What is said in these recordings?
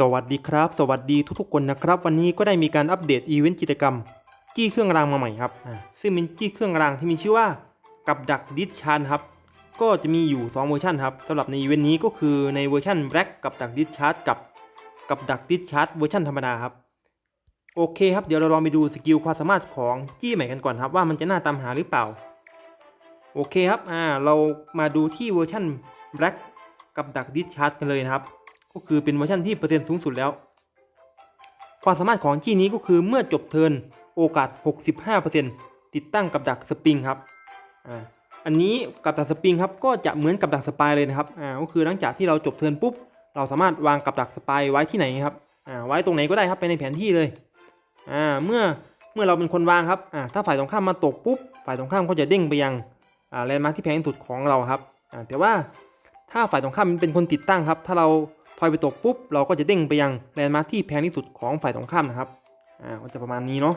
สวัสดีครับ สวัสดีทุกๆคนนะครับ วันนี้ก็ได้มีการอัปเดตอีเวนต์กิจกรรม จี้เครื่องรางมาใหม่ครับซึ่งเป็นจี้เครื่องรางที่มีชื่อว่ากับดักดิสชานครับก็จะมีอยู่ 2 เวอร์ชันครับสำหรับในอีเวนต์นี้ก็คือในเวอร์ชันแบล็กกับดักดิสชาร์กับกับดักดิสชาร์เวอร์ชันธรรมดาครับโอเคครับเดี๋ยวเราลองไปดูสกิลความสามารถของจี้ใหม่กันก่อนครับว่ามันจะน่าตามหาหรือเปล่าโอเคครับอ่าเรามาดูที่เวอร์ชัน Black กับดักดิสชาร์กันเลยนะครับ ก็คือเป็นเวอร์ชันที่เปอร์เซ็นต์สูงสุดแล้ว ความสามารถของจี้นี้ก็คือเมื่อจบเทิร์นโอกาส 65%ติดตั้งกับดักสปริงครับอ่าอันนี้กับดักสปริงครับก็จะเหมือนกับดักสปายเลยนะครับอ่าก็คือหลังจากที่เราจบเทิร์นปุ๊บ เราสามารถวางกับดักสปายไว้ที่ไหนครับอ่าไว้ตรงไหนก็ได้ครับไปในแผนที่เลยอ่าเมื่อเมื่อเราเป็นคนวางครับอ่าถ้าฝ่ายตรงข้ามมาตกปุ๊บ ฝ่ายตรงข้ามก็จะเด้งไปยังอ่าแลนด์มาร์คที่แพงที่สุดของเราครับอ่าแต่ว่าถ้าฝ่ายตรงข้ามเป็นคนติดตั้งครับ ถ้าเรา ทอยไปตกปุ๊บเราก็จะเด้งไปยังแลนด์มาร์คที่แพงที่สุดของฝ่ายตรงข้ามนะครับ อ่าก็จะประมาณนี้เนาะ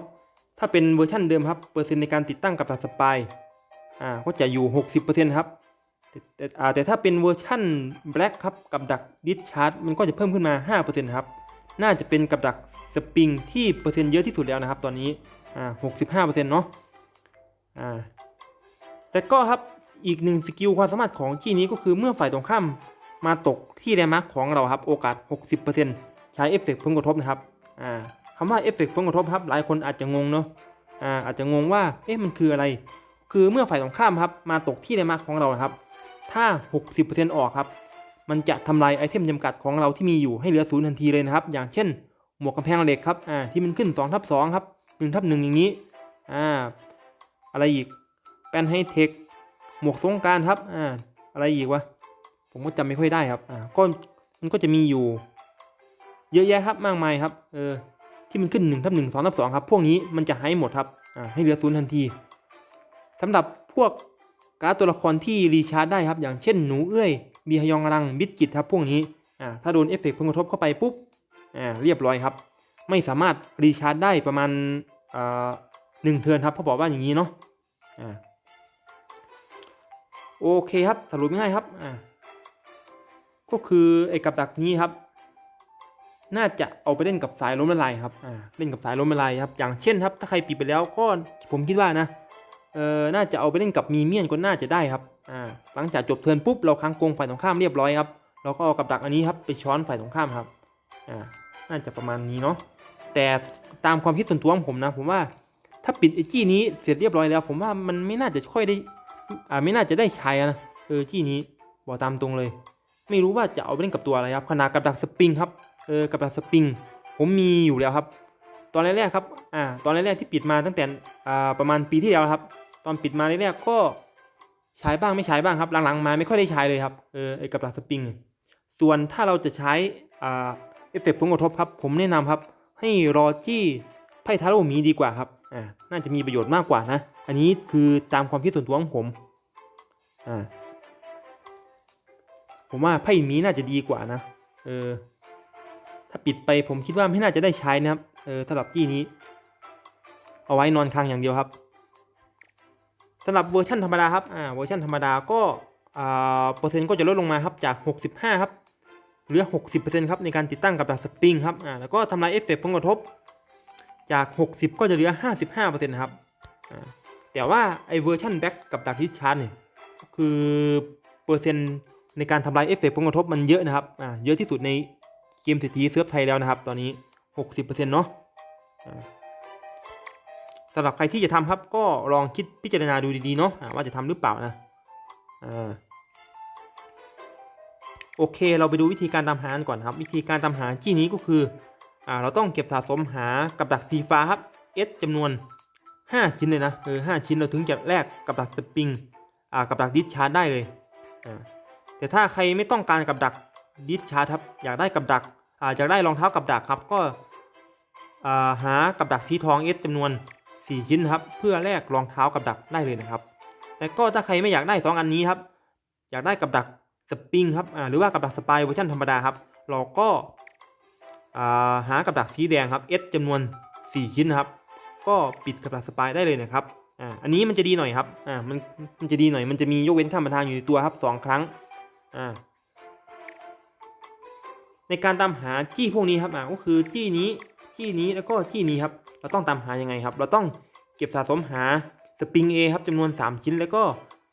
ถ้าเป็นเวอร์ชันเดิมครับ เปอร์เซ็นต์ในการติดตั้งกับดักสปาย อ่า ก็จะอยู่ 60%ครับแต่แต่อ่าแต่ถ้าเป็นเวอร์ชัน Black ครับ กับดักดิสชาร์มันก็จะเพิ่มขึ้นมา 5%ครับ น่าจะเป็นกับดักสปริงที่เปอร์เซ็นต์เยอะที่สุดแล้วนะครับ ตอนนี้ อ่า 65%เนาะ อ่า แต่ก็ครับอีกหนึ่งสกิลความสามารถของที่นี้ก็คือเมื่อฝ่ายตรงข้าม มาตกที่แรมาร์คของเราครับโอกาส 60%ใช้เอฟเฟกต์ผลกระทบนะครับอ่าคำว่าเอฟเฟกต์ผลกระทบครับหลายคนอาจจะงงเนาะอ่าอาจจะงงว่าเอ๊ะมันคืออะไร คือเมื่อฝ่ายตรงข้ามครับมาตกที่แรมาร์คของเราครับ ถ้า 60%ออกครับ มันจะทำลายไอเทมจำกัดของเราที่มีอยู่ให้เหลือศูนย์ทันทีเลยนะครับ อย่างเช่น หมวกกำแพงเหล็กครับอ่าที่มันขึ้น2ทับ2ครับ1ทับ1อย่างนี้อ่าอะไรอีกแป้นไฮเทคหมวกสงการครับอ่าอะไรอีกวะ ผมก็จำไม่ค่อยได้ครับอ่าก็มันก็จะมีอยู่ เยอะแยะครับมากมายครับเออที่มันขึ้น1ทับ1 2ทับ2ครับ พวกนี้มันจะให้หมดครับอ่าให้เหลือศูนย์ทันทีสำหรับพวกการ์ดตัวละครที่รีชาร์จได้ครับ อย่างเช่นหนูเอื้อยบีฮยองรังบิดกิตครับพวกนี้อ่าถ้าโดนเอฟเฟกต์ผลกระทบเข้าไปปุ๊บอ่าเรียบร้อยครับ ไม่สามารถรีชาร์จได้ประมาณอ่าหนึ่งเทิร์นครับเขาบอกว่าอย่างนี้เนาะอ่าโอเคครับสรุปง่ายครับอ่า ก็คือไอ้กับดักนี้ครับ น่าจะเอาไปเล่นกับสายล้มละลายครับอ่าเล่นกับสายล้มละลายครับ อย่างเช่นครับ ถ้าใครปิดไปแล้วก็ผมคิดว่านะเออน่าจะเอาไปเล่นกับมีเมียนก็น่าจะได้ครับอ่าหลังจากจบเทิร์นปุ๊บเราค้างโกงฝ่ายตรงข้ามเรียบร้อยครับเราก็เอากับดักอันนี้ครับไปช้อนฝ่ายตรงข้ามครับอ่าน่าจะประมาณนี้เนาะแต่ตามความคิดส่วนตัวของผมนะ ผมว่าถ้าปิดไอ้จี้นี้เสร็จเรียบร้อยแล้ว ผมว่ามันไม่น่าจะค่อยได้อ่าไม่น่าจะได้ใช้นะเออจี้นี้บอกตามตรงเลย ไม่รู้ว่าจะเอาไปเล่นกับตัวอะไรครับขนาดกับดักสปริงครับเออกับดักสปริง ผมมีอยู่แล้วครับ ตอนแรกๆครับอ่าตอนแรกๆที่ปิดมาตั้งแต่อ่าประมาณปีที่แล้วครับ ตอนปิดมาแรกๆก็ใช้บ้างไม่ใช้บ้างครับหลังๆมาไม่ค่อยได้ใช้เลยครับเออไอ้กับดักสปริง ส่วนถ้าเราจะใช้อ่าเอฟเฟกต์ผลกระทบครับ ผมแนะนำครับ ให้รอจี้ไพ่ทาโร่มีดีกว่าครับอ่าน่าจะมีประโยชน์มากกว่านะ อันนี้คือตามความคิดส่วนตัวของผมอ่า ผมว่าไพ่มีน่าจะดีกว่านะ เออ ถ้าปิดไปผมคิดว่าไม่น่าจะได้ใช้นะครับ เออสำหรับจี้นี้ เอาไว้นอนค้างอย่างเดียวครับสำหรับเวอร์ชันธรรมดาครับ อ่า เวอร์ชันธรรมดาก็อ่าเปอร์เซ็นต์ก็จะลดลงมาครับจาก 65 ครับ เหลือ 60%ครับในการติดตั้งกับดักสปริงครับ อ่า แล้วก็ทำลายเอฟเฟกต์ผลกระทบ จาก 60 ก็จะเหลือ 55%นะครับ อ่า แต่ว่าไอเวอร์ชันแบ็กกับดักดิสชาร์จเนี่ยคือเปอร์เซ็นต์ ในการทำลายเอฟเฟกต์ผลกระทบมันเยอะนะครับอ่าเยอะที่สุดในเกมเศรษฐีเซิร์ฟไทยแล้วนะครับ ตอนนี้ 60%เนาะอ่าสำหรับใครที่จะทำครับ ก็ลองคิดพิจารณาดูดีๆเนาะว่าจะทำหรือเปล่านะอ่าโอเค เราไปดูวิธีการตามหากันก่อนครับ วิธีการตามหาที่นี้ก็คืออ่าเราต้องเก็บสะสมหากับดักสีฟ้าครับ S จำนวน 5 ชิ้นเลยนะเออ5ชิ้นเราถึงจะแลกกับดักสปริงอ่ากับดักดิสชาร์ได้เลยอ่า แต่ถ้าใครไม่ต้องการกับดักดิสชาร์ครับอยากได้กับดักอาอยากได้รองเท้ากับดักครับก็าหากับดักสีทอง S จำนวน 4 ชิ้นครับ เพื่อแลกรองเท้ากับดักได้เลยนะครับ แต่ก็ถ้าใครไม่อยากได้ 2 อันนี้ครับ อยากได้กับดักสปริงครับหรือว่ากับดักสปายเวอร์ชันธรรมดาครับ เราก็าหากับดักสีแดงครับ S จำนวน 4 ชิ้นครับ ก็ปิดกับดักสปายได้เลยนะครับอ,อันนี้มันจะดีหน่อยครับมันมันจะดีหน่อยมันจะมียกเว้นข้ามประทางอยู่ในตัวครับ 2 ครั้ง อ่าในการตามหาจี้พวกนี้ครับอ่าก็คือจี้นี้จี้นี้แล้วก็จี้นี้ครับ เราต้องตามหายังไงครับ เราต้องเก็บสะสมหาสปริง A ครับจำนวน 3 ชิ้น แล้วก็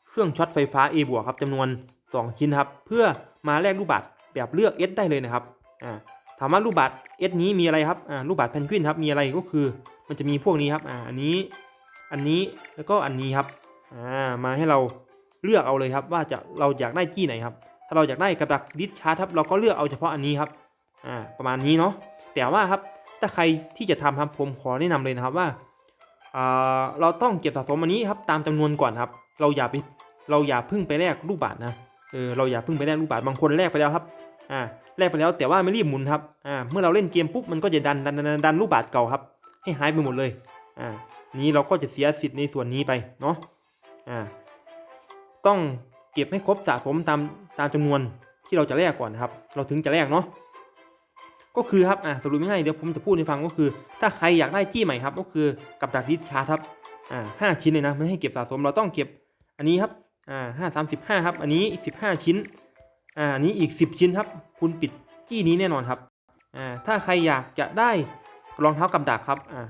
เครื่องช็อตไฟฟ้า A บวกครับจำนวน 2 ชิ้นครับ เพื่อมาแลกลูกบาศก์แบบเลือก S ได้เลยนะครับอ่าถามว่าลูกบาศก์ S นี้มีอะไรครับอ่าลูกบาศก์เพนกวินครับมีอะไรก็คือ มันจะมีพวกนี้ครับอ่าอันนี้ อันนี้แล้วก็อันนี้ครับอ่ามาให้เรา เลือกเอาเลยครับ ว่าจะเราอยากได้จี้ไหนครับ ถ้าเราอยากได้กับดักดิสชาร์จครับเราก็เลือกเอาเฉพาะอันนี้ครับอ่าประมาณนี้เนาะแต่ว่าครับถ้าใครที่จะทำครับผมขอแนะนำเลยนะครับว่าอ่าเราต้องเก็บสะสมอันนี้ครับตามจำนวนก่อนครับ เราอย่าไปเราอย่าพึ่งไปแลกลูกบาทนะเออเราอย่าพึ่งไปแลกลูกบาทบางคนแลกไปแล้วครับอ่าแลกไปแล้วแต่ว่าไม่รีบหมุนครับอ่าเมื่อเราเล่นเกมปุ๊บมันก็จะดันดันดันดันดันลูกบาทเก่าครับ ให้หายไปหมดเลยอ่านี้เราก็จะเสียสิทธิ์ในส่วนนี้ไปเนาะอ่า ต้องเก็บให้ครบสะสมตามตามจำนวนที่เราจะแลกก่อนนะครับ เราถึงจะแลกเนาะก็คือครับอ่าสรุปง่ายๆเดี๋ยวผมจะพูดให้ฟังก็คือ ถ้าใครอยากได้จี้ใหม่ครับ ก็คือกับดักดิชาร์ครับอ่าห้าชิ้นเลยนะไม่ให้เก็บสะสมเราต้องเก็บอันนี้ครับอ่าห้าสามสิบห้าครับ อันนี้อีกสิบห้าชิ้นอ่าอันนี้อีกสิบชิ้นครับ คุณปิดจี้นี้แน่นอนครับอ่าถ้าใครอยากจะได้รองเท้ากับดักครับอ่า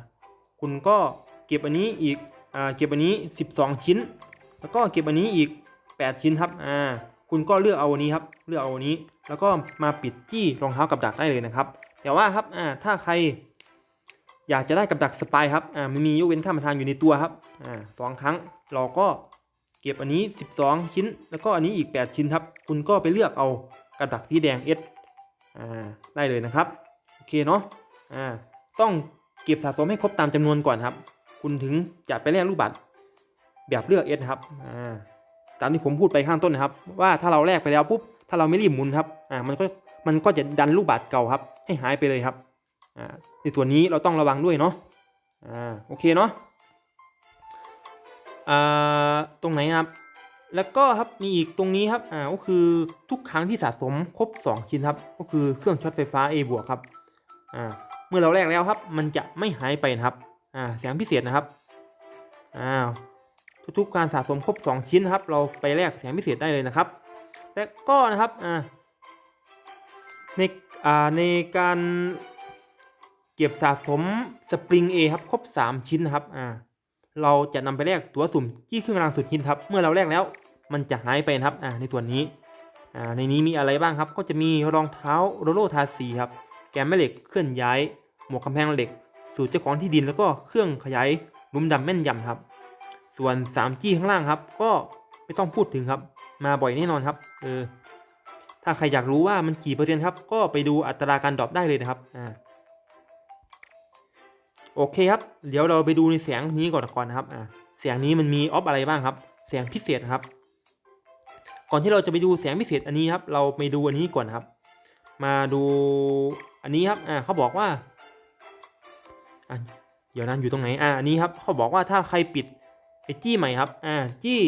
คุณก็เก็บอันนี้อีกอ่าเก็บอันนี้สิบสองชิ้น แล้วก็เก็บอันนี้อีก แปดชิ้นครับอ่าคุณก็เลือกเอาอันนี้ครับเลือกเอาอันนี้ แล้วก็มาปิดจี้รองเท้ากับดักได้เลยนะครับ แต่ว่าครับอ่าถ้าใครอยากจะได้กับดักสปายครับอ่ามันมียกเว้นข้ามประธานอยู่ในตัวครับอ่าสองครั้งเราก็เก็บอันนี้ 12 ชิ้น แล้วก็อันนี้อีก 8 ชิ้นครับ คุณก็ไปเลือกเอากับดักสีแดง S อ่าได้เลยนะครับโอเคเนาะอ่าต้องเก็บสะสมให้ครบตามจำนวนก่อนครับ คุณถึงจะไปแลกลูกบัตรแบบเลือก S ครับอ่า ตามที่ผมพูดไปข้างต้นนะครับ ว่าถ้าเราแลกไปแล้วปุ๊บถ้าเราไม่รีบหมุนครับอ่ามันก็มันก็จะดันลูกบัตรเก่าครับ ให้หายไปเลยครับอ่าในส่วนนี้เราต้องระวังด้วยเนาะอ่าโอเคเนาะอ่าตรงไหนครับ แล้วก็ครับมีอีกตรงนี้ครับอ่าก็คือทุกครั้งที่สะสมครบ 2 ชิ้นครับ ก็คือเครื่องช็อตไฟฟ้า A บวกครับอ่าเมื่อเราแลกแล้วครับ มันจะไม่หายไปนะครับอ่าเสียงพิเศษนะครับอ้าว ทุกๆการสะสมครบ 2 ชิ้นนะครับ เราไปแลกเสียงพิเศษได้เลยนะครับ และก็นะครับในในการเก็บสะสมสปริง A ครับครบ 3 ชิ้นนะครับเราจะนำไปแลกตัวสุ่มจี้เครื่องรางสุดหินครับ เมื่อเราแลกแล้วมันจะหายไปนะครับในส่วนนี้ในนี้มีอะไรบ้างครับ ก็จะมีรองเท้าโรโลทาสีครับ แกมแม่เหล็กเคลื่อนย้าย หมวกกำแพงเหล็ก สูตรเจ้าของที่ดินแล้วก็เครื่องขยายลุมดำแม่นยำครับ ส่วน3จี้ข้างล่างครับ ก็ไม่ต้องพูดถึงครับ มาบ่อยแน่นอนครับ เออ ถ้าใครอยากรู้ว่ามันกี่เปอร์เซ็นต์ครับ ก็ไปดูอัตราการดรอปได้เลยนะครับ อ่า โอเคครับ เดี๋ยวเราไปดูในเสียงนี้ก่อนก่อนนะครับ อ่า เสียงนี้มันมีออฟอะไรบ้างครับ เสียงพิเศษครับ ก่อนที่เราจะไปดูเสียงพิเศษอันนี้ครับ เราไปดูอันนี้ก่อนครับ มาดูอันนี้ครับ อ่า เขาบอกว่าอะเดี๋ยวนั้นอยู่ตรงไหน อ่า อันนี้ครับ เขาบอกว่าถ้าใครปิด ไอจี้ใหม่ครับ อ่า จี้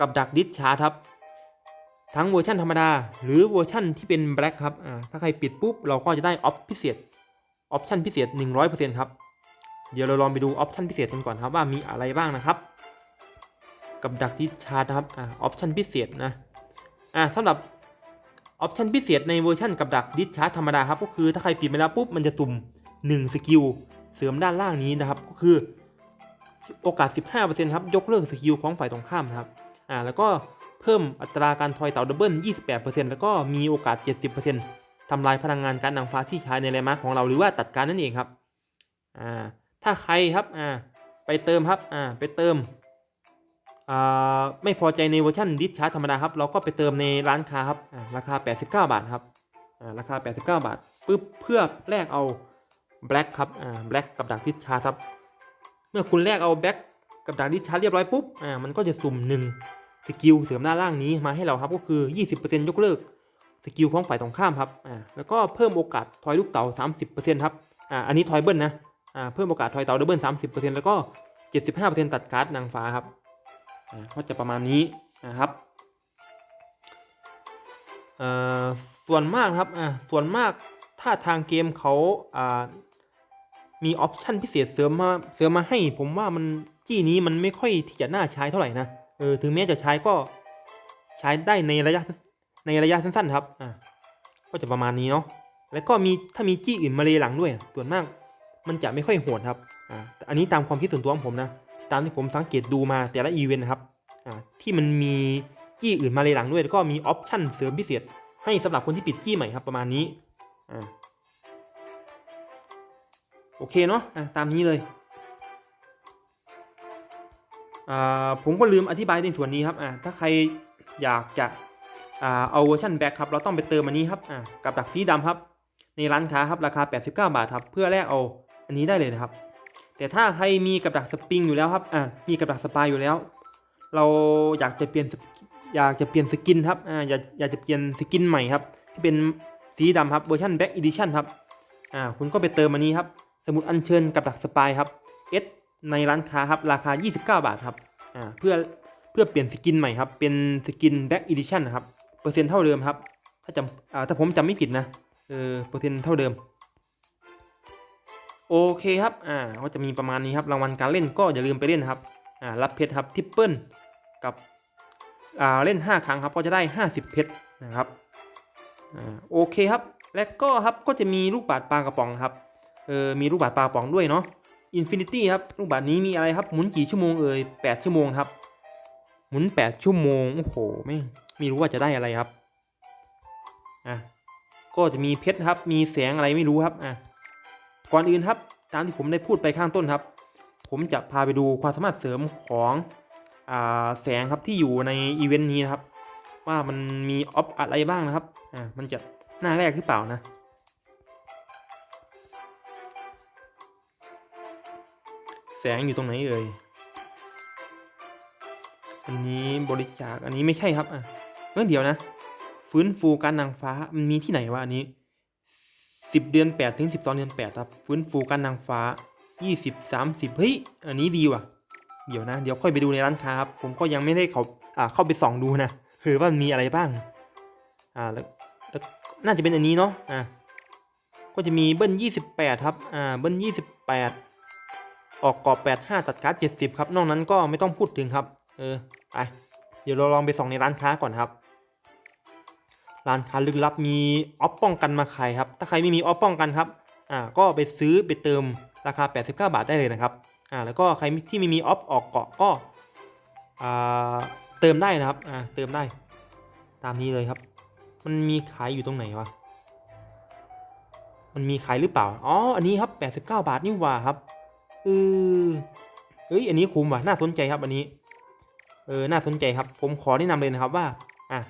กับดักดิสชาร์จครับ ทั้งเวอร์ชันธรรมดา หรือเวอร์ชันที่เป็นแบล็คครับ อ่า ถ้าใครปิดปุ๊บ เราก็จะได้ออฟพิเศษ ออปชันพิเศษ 100%ครับ เดี๋ยวเราลองไปดูออปชันพิเศษกันก่อนครับว่ามีอะไรบ้างนะครับ กับดักที่ชาร์จนะครับ อ่า ออปชันพิเศษนะ อ่าสำหรับออปชันพิเศษในเวอร์ชันกับดักดิสชาร์จธรรมดาครับ ก็คือถ้าใครปิดไปแล้วปุ๊บ มันจะสุ่ม 1 สกิล เสริมด้านล่างนี้นะครับ ก็คือ โอกาส 15%ครับยกเลิกสกิลของฝ่ายตรงข้ามนะครับอ่าแล้วก็เพิ่มอัตราการทอยเต่าดับเบิล 28%แล้วก็มีโอกาส 70%ทำลายพลังงานการนางฟ้าที่ใช้ในแรมาร์คของเราหรือว่าตัดการนั่นเองครับอ่าถ้าใครครับอ่าไปเติมครับอ่าไปเติมอ่าไม่พอใจในเวอร์ชันดิสชาร์ธรรมดาครับเราก็ไปเติมในร้านค้าครับอ่าราคา 89 บาทครับอ่าราคา 89 บาทปึ๊บเพื่อแลกเอาแบล็กครับอ่าแบล็กกับดักดิสชาร์ครับ เมื่อคุณแลกเอาแบ็กกับดักดิชาร์เรียบร้อยปุ๊บ อ่า มันก็จะสุ่มหนึ่งสกิลเสริมหน้าล่างนี้มาให้เราครับก็คือ 20%ยกเลิกสกิลของฝ่ายตรงข้ามครับ อ่า แล้วก็เพิ่มโอกาสทอยลูกเต๋า30%ครับ อ่า อันนี้ทอยเบิลนะ อ่า เพิ่มโอกาสทอยเต๋าดับเบิล30%แล้วก็ 75%ตัดการ์ดนางฟ้าครับ อ่า ก็จะประมาณนี้นะครับอ่าส่วนมากครับ อ่า ส่วนมากถ้าทางเกมเขาอ่า มีออปชั่นพิเศษเสริมมาเสริมมาให้ ผมว่ามันจี้นี้มันไม่ค่อยที่จะน่าใช้เท่าไหร่นะเออถึงแม้จะใช้ก็ใช้ได้ในระยะในระยะสั้นๆครับอ่าก็จะประมาณนี้เนาะแล้วก็มีถ้ามีจี้อื่นมาเลยหลังด้วยส่วนมาก มันจะไม่ค่อยโหดครับอ่าอันนี้ตามความคิดส่วนตัวของผมนะตามที่ผมสังเกตดูมาแต่ละอีเวนต์นะครับอ่าที่มันมีจี้อื่นมาเลยหลังด้วยแล้วก็มีออปชั่นเสริมพิเศษให้สำหรับคนที่ปิดจี้ใหม่ครับประมาณนี้อ่า โอเคเนาะะตามนี้เลยผมก็ลืมอธิบายในส่วนนี้ครับถ้าใครอยากจะเอาเวอร์ชันแบ็คครับเราต้องไปเติมอันนี้ครับกับดักสีดำครับ ในร้านค้าครับราคา 89 บาทครับเพื่อแลกเอาอันนี้ได้เลยนะครับ แต่ถ้าใครมีกับดักสปริงอยู่แล้วครับมีกับดักสปายอยู่แล้ว เราอยากจะเปลี่ยนอยากจะเปลี่ยนสกินครับออยากอยากจะเปลี่ยนสกินใหม่ครับที่เป็นสีดำครับเวอร์ชันแบ็กอีดิชั่นครับคุณก็ไปเติมอันนี้ครับ สมุดอัญเชิญกับดักสปายครับ S ในร้านค้าครับราคา 29 บาทครับอ่าเพื่อเพื่อเปลี่ยนสกินใหม่ครับ เป็นสกินแบ็กอีดิชั่นนะครับเปอร์เซ็นต์เท่าเดิมครับ ถ้าจำอ่าถ้าผมจำไม่ผิดนะเออเปอร์เซ็นต์เท่าเดิม โอเคครับอ่าก็จะมีประมาณนี้ครับรางวัลการเล่นก็อย่าลืมไปเล่นนครับอ่ารับเพชรครับทิปเปิลกับอ่าเล่น 5 ครั้งครับก็จะได้ 50 เพชรนะครับอ่าโอเคครับ และก็ครับก็จะมีลูกบาศก์ปลากระป๋องครับ เออมีลูกบาศก์ปลาป๋องด้วยเนาะอินฟินิตี้ครับลูกบาศก์นี้มีอะไรครับหมุนกี่ชั่วโมงเอ่ย8ชั่วโมงครับ หมุน8ชั่วโมงโอ้โหไม่ไม่รู้ว่าจะได้อะไรครับอะก็จะมีเพชรครับ มีแสงอะไรไม่รู้ครับอะก่อนอื่นครับ ตามที่ผมได้พูดไปข้างต้นครับ ผมจะพาไปดูความสามารถเสริมของอ่าแสงครับที่อยู่ในอีเวนต์นี้นะครับ ว่ามันมีออฟอะไรบ้างนะครับอ่ามันจะหน้าแรกหรือเปล่านะ แสงอยู่ตรงไหนเอ่ย อันนี้บริจาค อันนี้ไม่ใช่ครับ อะเมื่อเดียวนะ ฟื้นฟูการนางฟ้า มันมีที่ไหนวะอันนี้สิบเดือนแปดถึงสิบสองเดือนแปดครับ ฟื้นฟูการนางฟ้ายี่สิบสามสิบเฮ้ย อันนี้ดีว่ะ เดี๋ยวนะ เดี๋ยวค่อยไปดูในร้านค้าครับ ผมก็ยังไม่ได้เขาอ่าเข้าไปส่องดูนะเฮ้ยว่ามันมีอะไรบ้าง อ่าแล้วแล้วน่าจะเป็นอันนี้เนาะ อ่าก็จะมีเบิ้ลยี่สิบแปดครับ อ่า เบิ้ลยี่สิบแปด ออกกรอบแปดห้าตัดการ์ดเจ็ดสิบครับ นอกนั้นก็ไม่ต้องพูดถึงครับ เออ ไป เดี๋ยวเราลองไปส่องในร้านค้าก่อนครับ ร้านค้าลึกลับมีออฟป้องกันมาขายครับ ถ้าใครไม่มีออฟป้องกันครับ อ่า ก็ไปซื้อไปเติมราคา 89 บาทได้เลยนะครับ อ่า แล้วก็ใครที่ไม่มีออฟออกเกาะก็ อ่า เติมได้นะครับ อ่า เติมได้ ตามนี้เลยครับ มันมีขายอยู่ตรงไหนวะ มันมีขายหรือเปล่า อ๋อ อันนี้ครับ 89 บาทนี่ว่าครับ เออเอ้ย อันนี้คุ้มว่ะ น่าสนใจครับอันนี้ เออ น่าสนใจครับ ผมขอแนะนำเลยนะครับว่า อะ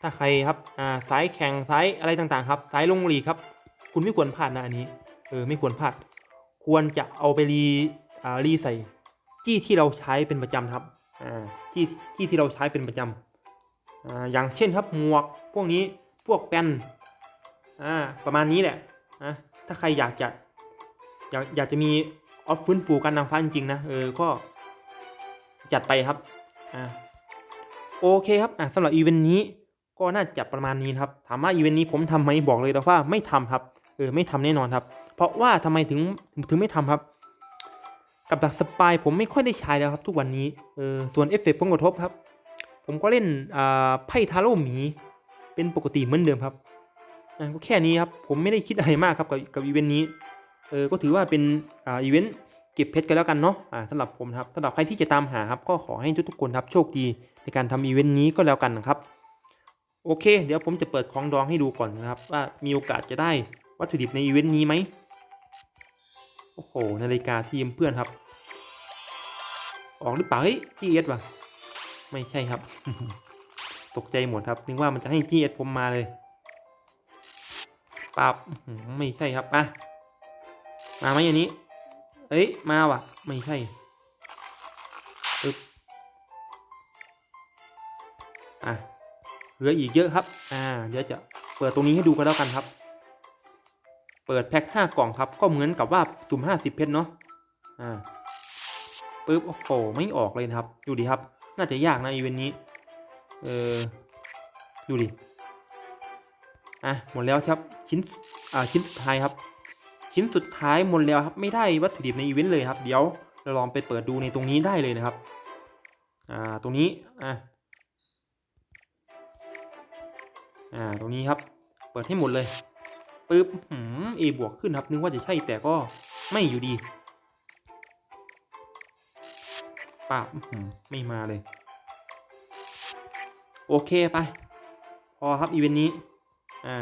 ถ้าใครครับ อ่า สายแข่งสายอะไรต่างๆ ครับ สายลงลีครับ คุณไม่ควรพลาดนะอันนี้ เออ ไม่ควรพลาด ควรจะเอาไปรี อ่า รีใส่ จี้ที่เราใช้เป็นประจำครับ อ่า จี้ จี้ที่เราใช้เป็นประจำอ่า อย่างเช่นครับ หมวก พวกนี้ พวกแป้นอ่า ประมาณนี้แหละนะถ้าใครอยากจะ อยาก อยากจะมี ออฟฟื้นฟูการนางฟ้าจริงๆนะเออก็จัดไปครับอ่าโอเคครับอะสำหรับอีเวนต์นี้ก็น่าจะประมาณนี้ครับถามว่าอีเวนต์นี้ผมทำไหมบอกเลยนะว่าไม่ทำครับเออไม่ทำแน่นอนครับ เพราะว่าทำไมถึงถึงไม่ทำครับ กับดักสปายผมไม่ค่อยได้ใช้แล้วครับ ทุกวันนี้เออส่วนเอฟเฟกต์ผลกระทบครับ ผมก็เล่นอ่าไพ่ทาโร่หมีเป็นปกติเหมือนเดิมครับอ่าก็แค่นี้ครับผมไม่ได้คิดอะไรมากครับกับกับอีเวนต์นี้ เออก็ถือว่าเป็นอ่าอีเวนต์เก็บเพชรกันแล้วกันเนาะอ่าสำหรับผมครับสำหรับใครที่จะตามหาครับก็ขอให้ทุกๆคนครับโชคดีในการทำอีเวนต์นี้ก็แล้วกันนะครับโอเค เดี๋ยวผมจะเปิดของดองให้ดูก่อนนะครับ ว่ามีโอกาสจะได้วัตถุดิบในอีเวนต์นี้ไหมโอ้โหนาฬิกาทีมเพื่อนครับ ออกหรือเปล่าเฮ้ย GS ว่ะไม่ใช่ครับ ตกใจหมดครับนึกว่ามันจะให้ GS ผมมาเลยปับไม่ใช่ครับอะ มาไหมอันนี้ เอ้ย มาว่ะ ไม่ใช่ปึ๊บอะ เหลืออีกเยอะครับ อ่า เดี๋ยวจะเปิดตรงนี้ให้ดูกันแล้วกันครับ เปิดแพ็คห้ากล่องครับ ก็เหมือนกับว่าสุ่มห้าสิบเพชรเนาะ อ่าปึ๊บ โอ้โห ไม่ออกเลยนะครับ ดูดิครับ น่าจะยากนะอีเวนต์นี้ เออ ดูดิ อะ หมดแล้วครับ ชิ้น อ่า ชิ้นสุดท้ายครับ ชิ้นสุดท้ายหมดแล้วครับไม่ได้วัตถุดิบในอีเวนต์เลยครับเดี๋ยวเราลองไปเปิดดูในตรงนี้ได้เลยนะครับอ่าตรงนี้อ่าอ่าตรงนี้ครับ เปิดให้หมดเลยปึ๊บหืมเอบวกขึ้นครับนึกว่าจะใช่แต่ก็ไม่อยู่ดีป่าไม่มาเลย โอเคไป พอครับอีเวนต์นี้ อ่า